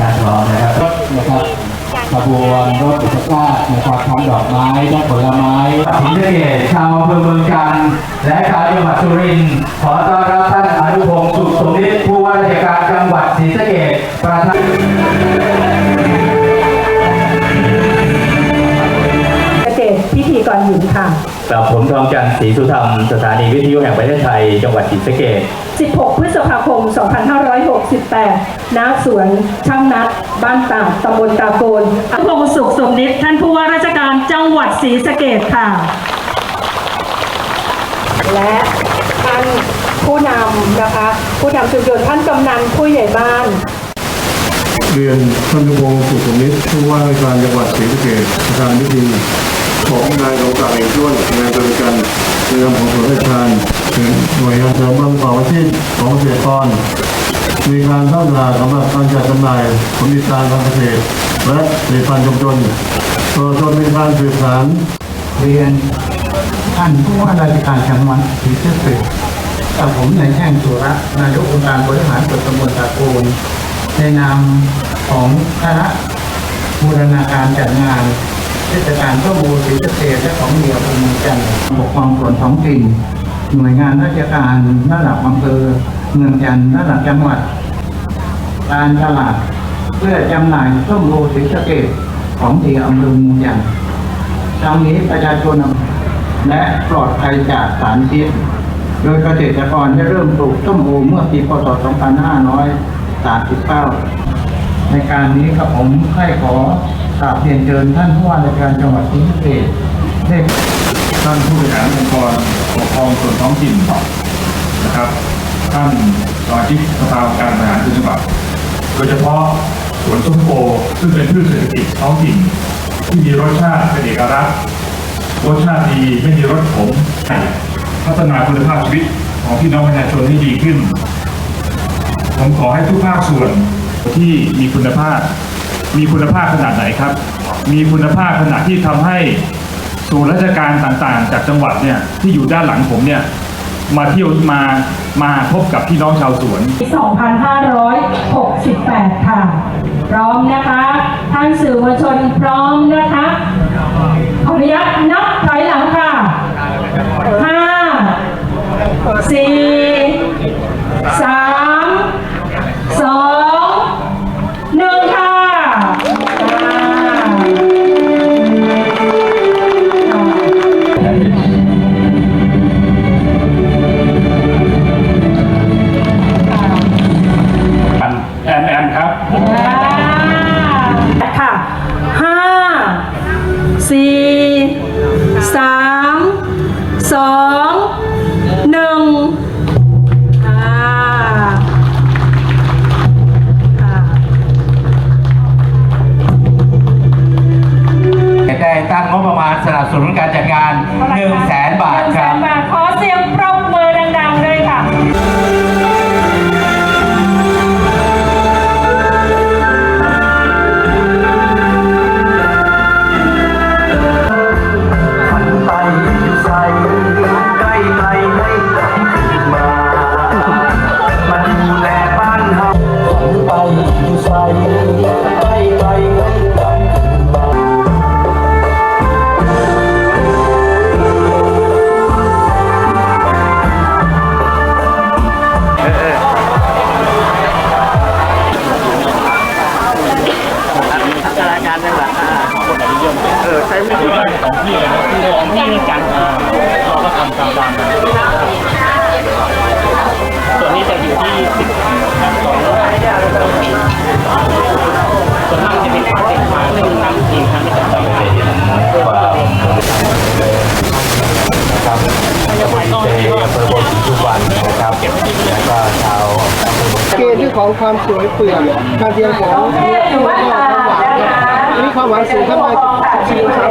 การรอนะครับรถนะครับขบวนรถอุปกรณ์นะครับทั้งดอกไม้และผลไม้ถินเกตชาวอำเภอเมืองจันทร์และชาวจังหวัดสุรินทร์ขอต้อนรับท่านอนุพงศ์สุขสมฤทธิ์ผู้ว่าราชการจังหวัดศรีสะเกษประธานเกษตพิธีกรหญิงค่ะ กับผมทองจันทร์ศรีสุธรรม สถานีวิทยุแห่งประเทศไทย จังหวัดศรีสะเกษ 16 พฤษภาคม 2568 ณ สวนช่างนัด บ้านตาดตำบลตาโกนอำเภอสุขสมนิตท่านผู้ว่าราชการจังหวัดศรีสะเกษค่ะ และท่านผู้นำนะคะ ผู้นำชุมชนท่านกำนันผู้ใหญ่บ้านเรียนท่านวงศ์สุขสมิตรผู้ว่าราชการจังหวัดศรีสะเกษประธานพิธี ของนายองการเอกชนนายบริการเรื่องของส่วนราชการถึงหน่วยงานเสริมบำรุงอาชีพของเกษตรกรมีการพัฒนาสำหรับการจัดจำหน่ายผลิตทางการเกษตรและผลิตภัณฑ์ชุมชนตลอจนมีการสื่อสารเรียนท่านผู้ว่าราชการจังหวัดศรีสะเกษกับผมนายแท่งสุระนายกองค์การบริหารส่วนตำบลตะโกนในนามของคณะบูรณาการจัดงาน เทศกาลข้มูลศรีสะเกษและของเดียวภูมิจันทร์ปกครองส่วนท้องถิ่นหน่วยงานราชการระดับอำเภอเมืองจันทร์ระดับจังหวัด การตลาดเพื่อจำหน่ายส้มโอศรีสะเกษของดีอำเภอเมืองจันทร์ทั้งนี้ประชาชนและปลอดภัยจากสารพิษโดยเกษตรกรได้เริ่มปลูกต้มโอเมื่อปีพศ 2539 ในการนี้กับผมให้ขอ กราบเรียนเชิญท่านผู้ว่าราชการจังหวัดศรีสะเกษได้ท่านผู้บริหารองค์กรปกครองส่วนท้องถิ่นนะครับท่านสมาชิกสภาการบริหารจังหวัดโดยเฉพาะสวนส้มโอซึ่งเป็นพืชเศรษฐกิจท้องถิ่นที่มีรสชาติเป็นเอกลักษณ์รสชาติดีไม่มีรสขมพัฒนาคุณภาพชีวิตของพี่น้องประชาชนให้ดีขึ้น ผมขอให้ทุกภาคส่วนที่มีคุณภาพ มีคุณภาพขนาดไหนครับ มีคุณภาพขนาดที่ทำให้ศูนย์ราชการต่างๆ จากจังหวัดเนี่ยที่อยู่ด้านหลังผมเนี่ยมาเที่ยวมามาพบกับพี่น้องชาวสวน 2,568 ค่ะ พร้อมนะคะท่านสื่อมวลชนพร้อมนะคะขออนุญาตนับถอยหลังค่ะ 5 4 การจัดงาน1 0 0 0 0แสนบาทครับนบาทขอ เกณฑ์ที่ของความสวยเปลือกการเรียงของเนื้อตัวก็ความหวานครับอันนี้ความหวานสูงขึ้นมา14องศา